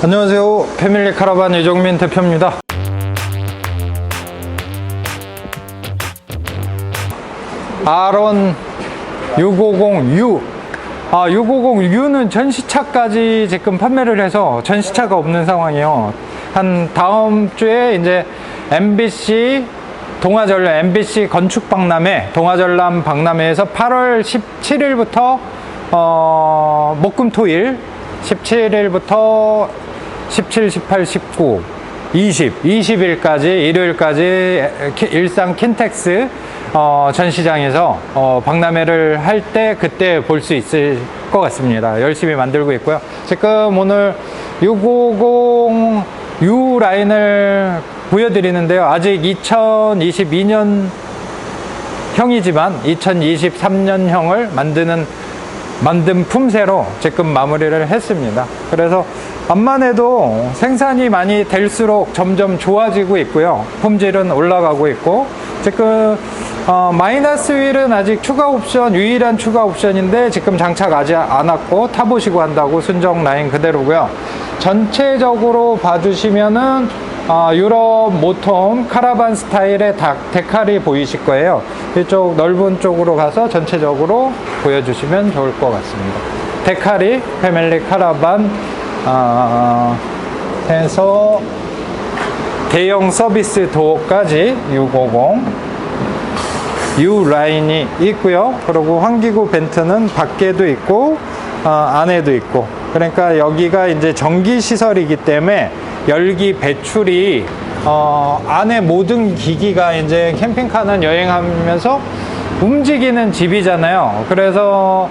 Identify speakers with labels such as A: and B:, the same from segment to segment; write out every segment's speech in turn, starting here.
A: 안녕하세요. 패밀리 카라반 유정민 대표입니다. 아론 650U. 아, 650U는 전시차까지 지금 판매를 해서 전시차가 없는 상황이에요. 한 다음 주에 이제 MBC 동아전람 MBC 건축 박람회 동아전람 박람회에서 8월 17일부터 어, 목금토일 17일부터 17, 18, 19, 20, 20일까지 일요일까지 일산 킨텍스 어, 전시장에서 어, 박람회를 할 때 그때 볼 수 있을 것 같습니다. 열심히 만들고 있고요. 지금 오늘 650 U 라인을 보여드리는데요. 아직 2022년 형이지만 2023년형을 만드는 만든 품새로 지금 마무리를 했습니다. 그래서 암만 해도 생산이 많이 될수록 점점 좋아지고 있고요. 품질은 올라가고 있고 지금 어, 마이너스 휠은 아직 추가 옵션 유일한 추가 옵션인데 지금 장착하지 않았고 타보시고 한다고 순정 라인 그대로고요. 전체적으로 봐주시면은 어, 유럽 모톰 카라반 스타일의 다, 데칼이 보이실 거예요. 이쪽 넓은 쪽으로 가서 전체적으로 보여주시면 좋을 것 같습니다. 데칼이 패밀리 카라반 어, 해서 대형 서비스 도어까지 650 U 라인이 있고요. 그리고 환기구 벤트는 밖에도 있고 어, 안에도 있고. 그러니까 여기가 이제 전기 시설이기 때문에 열기 배출이 어, 안에 모든 기기가 이제 캠핑카는 여행하면서 움직이는 집이잖아요. 그래서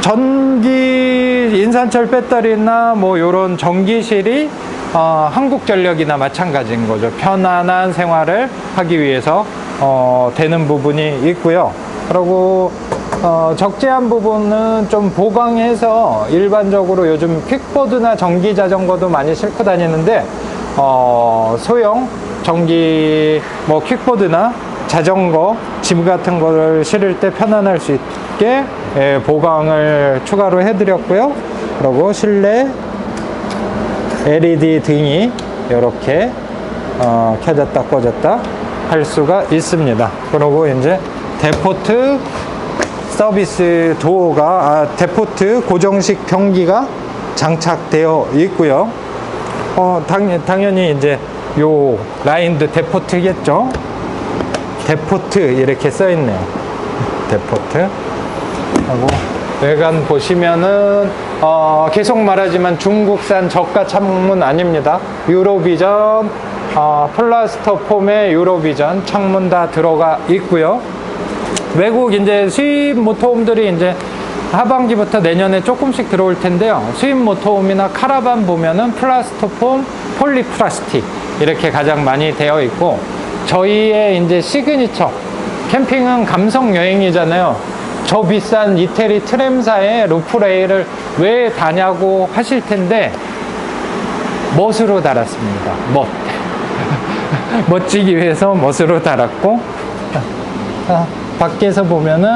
A: 전기 인산철 배터리나 뭐 이런 전기실이 어, 한국전력이나 마찬가지인 거죠. 편안한 생활을 하기 위해서 어, 되는 부분이 있고요. 그리고 어, 적재한 부분은 좀 보강해서 일반적으로 요즘 퀵보드나 전기 자전거도 많이 싣고 다니는데 어, 소형 전기 뭐 퀵보드나 자전거 짐 같은 거를 실을 때 편안할 수 있게 예, 보강을 추가로 해드렸고요. 그리고 실내 LED 등이 이렇게 어, 켜졌다 꺼졌다 할 수가 있습니다. 그리고 이제 데포트 서비스 도어가 아, 데포트 고정식 변기가 장착되어 있고요. 어, 당, 당연히 이제 요 라인도 데포트겠죠. 데포트 이렇게 써 있네요. 데포트. 하고 외관 보시면은 어, 계속 말하지만 중국산 저가 창문 아닙니다. 유로비전 어, 플라스터 폼의 유로비전 창문 다 들어가 있고요. 외국 이제 수입 모터홈들이 이제 하반기부터 내년에 조금씩 들어올 텐데요. 수입 모터홈이나 카라반 보면은 플라스터 폼, 폴리플라스틱 이렇게 가장 많이 되어 있고 저희의 이제 시그니처 캠핑은 감성 여행이잖아요. 저 비싼 이태리 트램사의 루프레일을 왜 다냐고 하실 텐데 멋으로 달았습니다. 멋. 멋지기 위해서 멋으로 달았고 아, 밖에서 보면은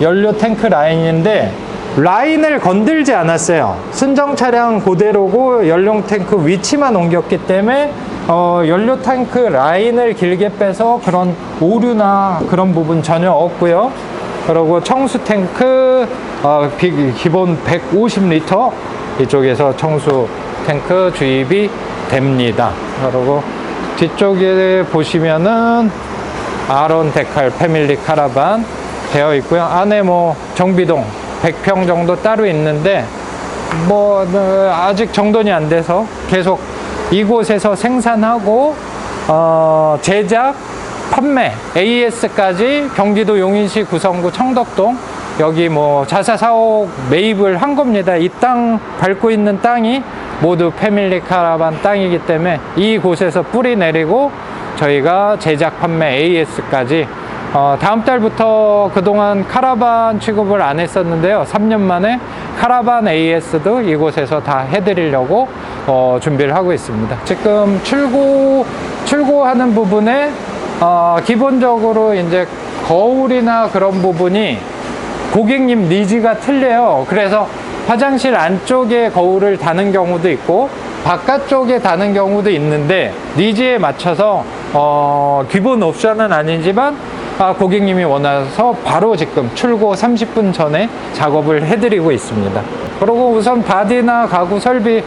A: 연료 탱크 라인인데 라인을 건들지 않았어요. 순정 차량 그대로고 연료 탱크 위치만 옮겼기 때문에 어, 연료 탱크 라인을 길게 빼서 그런 오류나 그런 부분 전혀 없고요. 그리고 청수 탱크 어, 비- 기본 150리터 이쪽에서 청수 탱크 주입이 됩니다. 그리고 뒤쪽에 보시면은 아론 데칼 패밀리 카라반 되어 있고요. 안에 뭐 정비동 100평 정도 따로 있는데 뭐 어, 아직 정돈이 안 돼서 계속 이곳에서 생산하고 어, 제작, 판매, AS까지 경기도 용인시 구성구 청덕동 여기 뭐 자사 사옥 매입을 한 겁니다. 이 땅 밟고 있는 땅이 모두 패밀리 카라반 땅이기 때문에 이곳에서 뿌리 내리고 저희가 제작 판매 AS까지 어, 다음 달부터 그동안 카라반 취급을 안 했었는데요. 3년 만에 카라반 AS도 이곳에서 다 해드리려고 어, 준비를 하고 있습니다. 지금 출고, 출고하는 부분에 어, 기본적으로 이제 거울이나 그런 부분이 고객님 니즈가 틀려요. 그래서 화장실 안쪽에 거울을 다는 경우도 있고 바깥쪽에 다는 경우도 있는데 니즈에 맞춰서 어, 기본 옵션은 아니지만 아, 고객님이 원하서 바로 지금 출고 30분 전에 작업을 해드리고 있습니다. 그리고 우선 바디나 가구 설비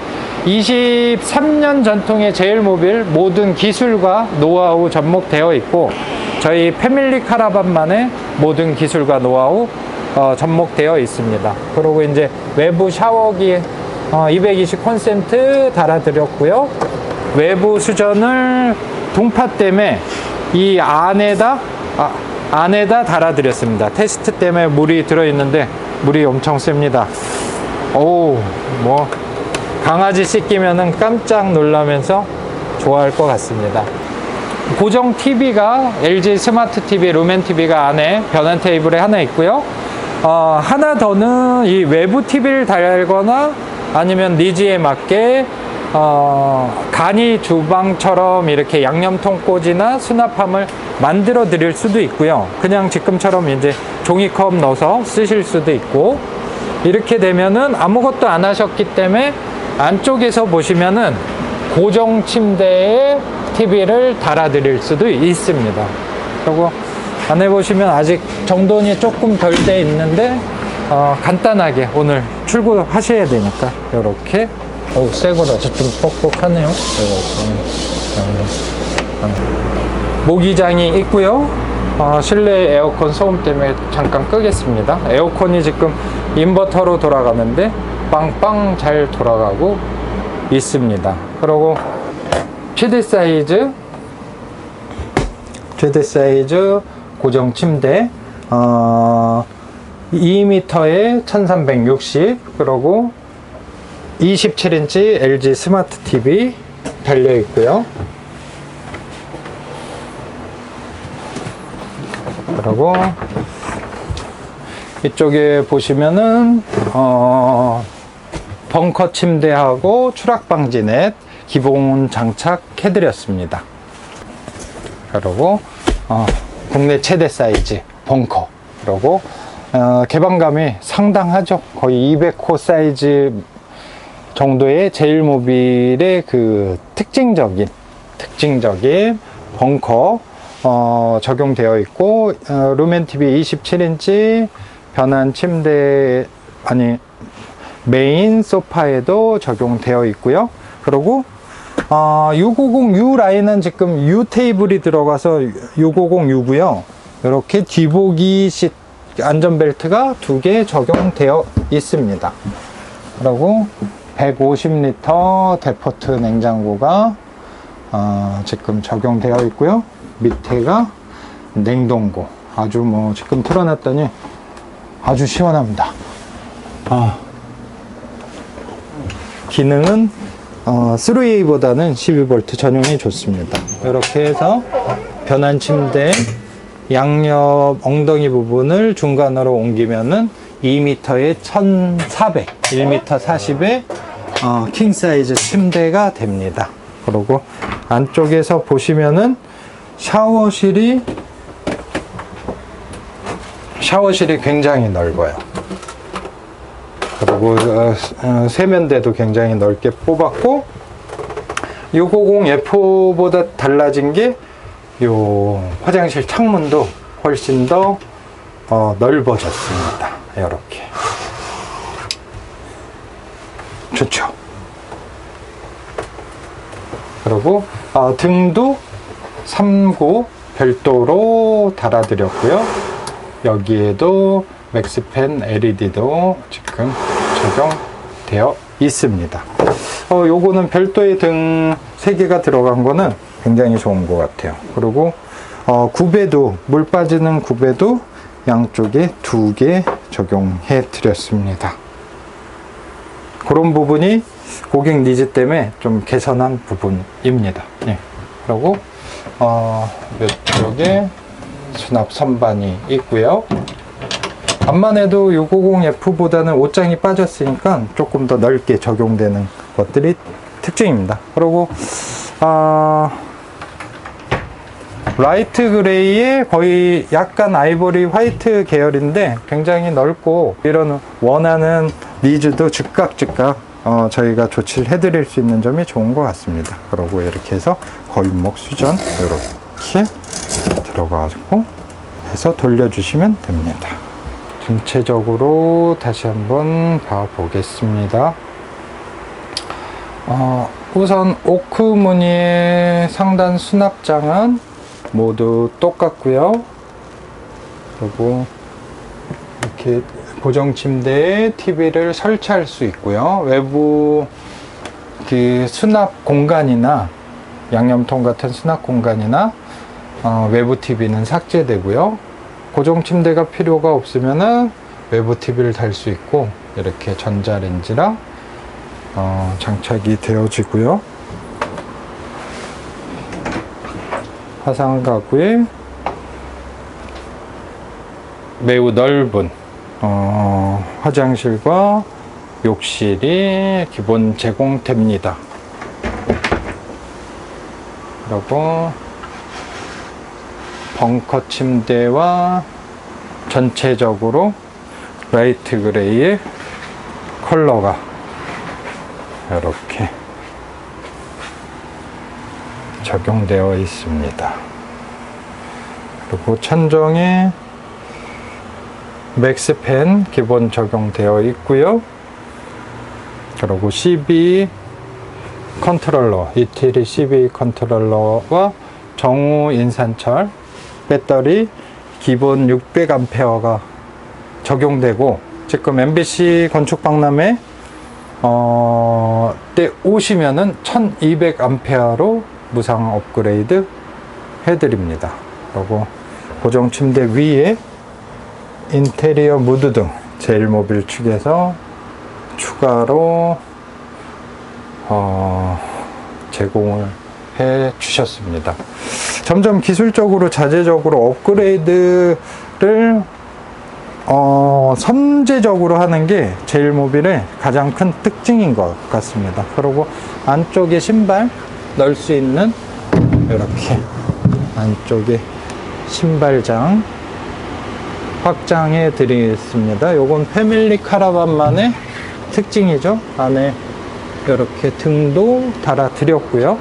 A: 23년 전통의 제일모빌 모든 기술과 노하우 접목되어 있고 저희 패밀리 카라반만의 모든 기술과 노하우 어, 접목되어 있습니다. 그리고 이제 외부 샤워기 어, 220 콘센트 달아드렸고요. 외부 수전을 동파 때문에 이 안에다 아, 안에다 달아드렸습니다. 테스트 때문에 물이 들어있는데 물이 엄청 셉니다. 오, 뭐 강아지 씻기면은 깜짝 놀라면서 좋아할 것 같습니다. 고정 TV가 LG 스마트 TV, 루멘 TV가 안에 변환 테이블에 하나 있고요. 어, 하나 더는 이 외부 TV를 달거나 아니면 니즈에 맞게 어, 간이 주방처럼 이렇게 양념통 꽂이나 수납함을 만들어 드릴 수도 있고요. 그냥 지금처럼 이제 종이컵 넣어서 쓰실 수도 있고 이렇게 되면은 아무것도 안 하셨기 때문에 안쪽에서 보시면은 고정 침대에 TV를 달아 드릴 수도 있습니다. 그리고 안에 보시면 아직 정돈이 조금 덜 돼 있는데 어, 간단하게 오늘 출고하셔야 되니까 이렇게 어우 새 거라서 좀 뻑뻑하네요. 이렇게. 모기장이 있고요. 어, 실내 에어컨 소음 때문에 잠깐 끄겠습니다. 에어컨이 지금 인버터로 돌아가는데 빵빵 잘 돌아가고 있습니다. 그리고 최대 사이즈 최대 사이즈 고정 침대 어, 2m에 1360 그리고 27인치 LG 스마트 TV 달려 있고요. 그리고 이쪽에 보시면은 어, 벙커 침대하고 추락 방지 넷 기본 장착해 드렸습니다. 그리고 어, 국내 최대 사이즈 벙커 그리고 어, 개방감이 상당하죠. 거의 200호 사이즈 정도의 제일모빌의 그 특징적인 특징적인 벙커 어, 적용되어 있고 어, 루멘 TV 27인치 변환 침대 아니 메인 소파에도 적용되어 있고요. 그리고 어, 650U 라인은 지금 U 테이블이 들어가서 650U고요. 이렇게 뒤보기 시 안전벨트가 두 개 적용되어 있습니다. 그리고 150리터 데포트 냉장고가 어, 지금 적용되어 있고요. 밑에가 냉동고. 아주 뭐 지금 틀어놨더니 아주 시원합니다. 아, 기능은 어, 3A보다는 12V 전용이 좋습니다. 이렇게 해서 변환 침대 양옆 엉덩이 부분을 중간으로 옮기면은 2m에 1400, 1m 40의 어, 킹 사이즈 침대가 됩니다. 그리고 안쪽에서 보시면은 샤워실이 샤워실이 굉장히 넓어요. 그리고 어, 어, 세면대도 굉장히 넓게 뽑았고 650F보다 달라진 게 요 화장실 창문도 훨씬 더 어, 넓어졌습니다. 이렇게 좋죠. 그리고 어, 등도 3구 별도로 달아드렸고요. 여기에도 맥스펜 LED도 지금 적용되어 있습니다. 어, 요거는 별도의 등 3개가 들어간 거는 굉장히 좋은 것 같아요. 그리고 어, 구배도 물 빠지는 구배도 양쪽에 두개 적용해 드렸습니다. 그런 부분이 고객 니즈 때문에 좀 개선한 부분입니다. 네. 그리고 어, 이쪽에 수납 선반이 있고요. 앞만 해도 650F보다는 옷장이 빠졌으니까 조금 더 넓게 적용되는 것들이 특징입니다. 그리고 아, 라이트 그레이에 거의 약간 아이보리 화이트 계열인데 굉장히 넓고 이런 원하는 니즈도 즉각 즉각 어, 저희가 조치를 해드릴 수 있는 점이 좋은 것 같습니다. 그러고 이렇게 해서 거윗목 수전 이렇게 들어가고 해서 돌려주시면 됩니다. 전체적으로 다시 한번 봐보겠습니다. 어, 우선 오크 무늬의 상단 수납장은 모두 똑같고요. 그리고 이렇게 고정 침대에 TV를 설치할 수 있고요. 외부 그 수납 공간이나 양념통 같은 수납 공간이나 어, 외부 TV는 삭제되고요. 고정 침대가 필요가 없으면은 외부 TV를 달 수 있고 이렇게 전자레인지랑 어, 장착이 되어지고요. 화상 가구에 매우 넓은 어, 화장실과 욕실이 기본 제공됩니다. 그리고 벙커 침대와 전체적으로 라이트 그레이의 컬러가 이렇게 적용되어 있습니다. 그리고 천정에 맥스펜 기본 적용되어 있고요. 그리고 CB 컨트롤러, 이태리 CB 컨트롤러와 정우 인산철 배터리 기본 600A가 적용되고 지금 MBC 건축박람회 어, 때 오시면은 1200A로 무상 업그레이드 해드립니다. 그리고 고정 침대 위에 인테리어 무드 등 제일모빌 측에서 추가로 어, 제공을 해 주셨습니다. 점점 기술적으로 자재적으로 업그레이드를 어, 선제적으로 하는 게 제일모빌의 가장 큰 특징인 것 같습니다. 그리고 안쪽에 신발 넣을 수 있는 이렇게 안쪽에 신발장 확장해 드리겠습니다. 요건 패밀리 카라반만의 특징이죠. 안에 이렇게 등도 달아 드렸고요.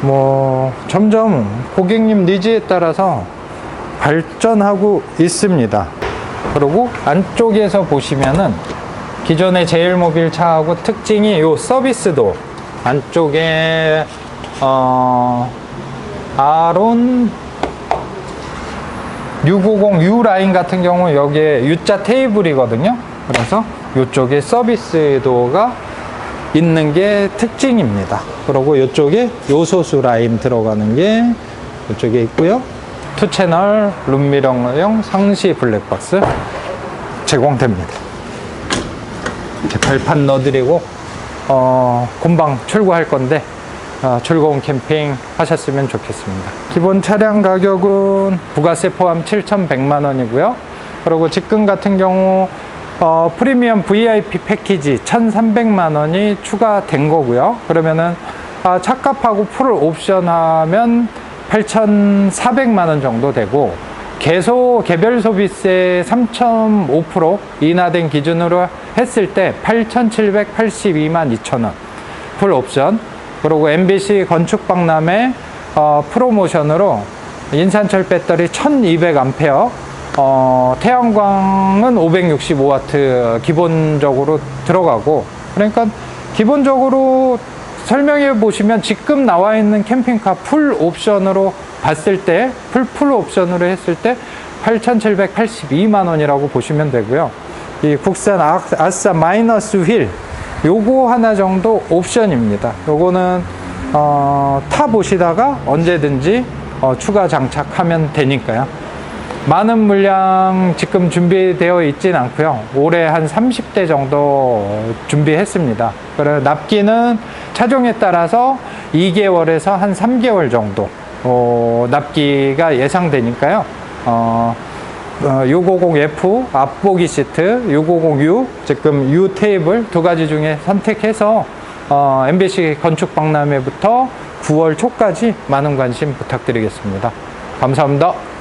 A: 뭐 점점 고객님 니즈에 따라서 발전하고 있습니다. 그리고 안쪽에서 보시면은 기존의 제일모빌 차하고 특징이 요 서비스도 안쪽에 어 아론 650U 라인 같은 경우 여기에 U자 테이블이거든요. 그래서 이쪽에 서비스 도가 있는 게 특징입니다. 그리고 이쪽에 요소수 라인 들어가는 게 이쪽에 있고요. 투 채널 룸미러용 상시 블랙박스 제공됩니다. 이렇게 발판 넣어드리고 어, 금방 출고할 건데 어, 즐거운 캠핑 하셨으면 좋겠습니다. 기본 차량 가격은 부가세 포함 7,100만 원이고요. 그리고 직금 같은 경우 어, 프리미엄 VIP 패키지 1,300만 원이 추가된 거고요. 그러면은 아, 착값하고 풀 옵션 하면 8,400만 원 정도 되고 개소 개별 소비세 3.5% 인하된 기준으로 했을 때 8,782만 2천 원. 풀 옵션. 그리고 MBC 건축 박람회 어, 프로모션으로 인산철 배터리 1200A 어, 태양광은 565W 기본적으로 들어가고 그러니까 기본적으로 설명해 보시면 지금 나와 있는 캠핑카 풀 옵션으로 봤을 때, 풀, 풀 옵션으로 했을 때 8,782만 원이라고 보시면 되고요. 이 국산 아- 아싸 마이너스 휠, 요거 하나 정도 옵션입니다. 요거는, 어, 타 보시다가 언제든지 어, 추가 장착하면 되니까요. 많은 물량 지금 준비되어 있진 않고요. 올해 한 30대 정도 준비했습니다. 그래 납기는 차종에 따라서 2개월에서 한 3개월 정도 어, 납기가 예상되니까요. 어, 어, 650F 앞보기 시트, 650U 지금 U 테이블 두 가지 중에 선택해서 어, MBC 건축 박람회부터 9월 초까지 많은 관심 부탁드리겠습니다. 감사합니다.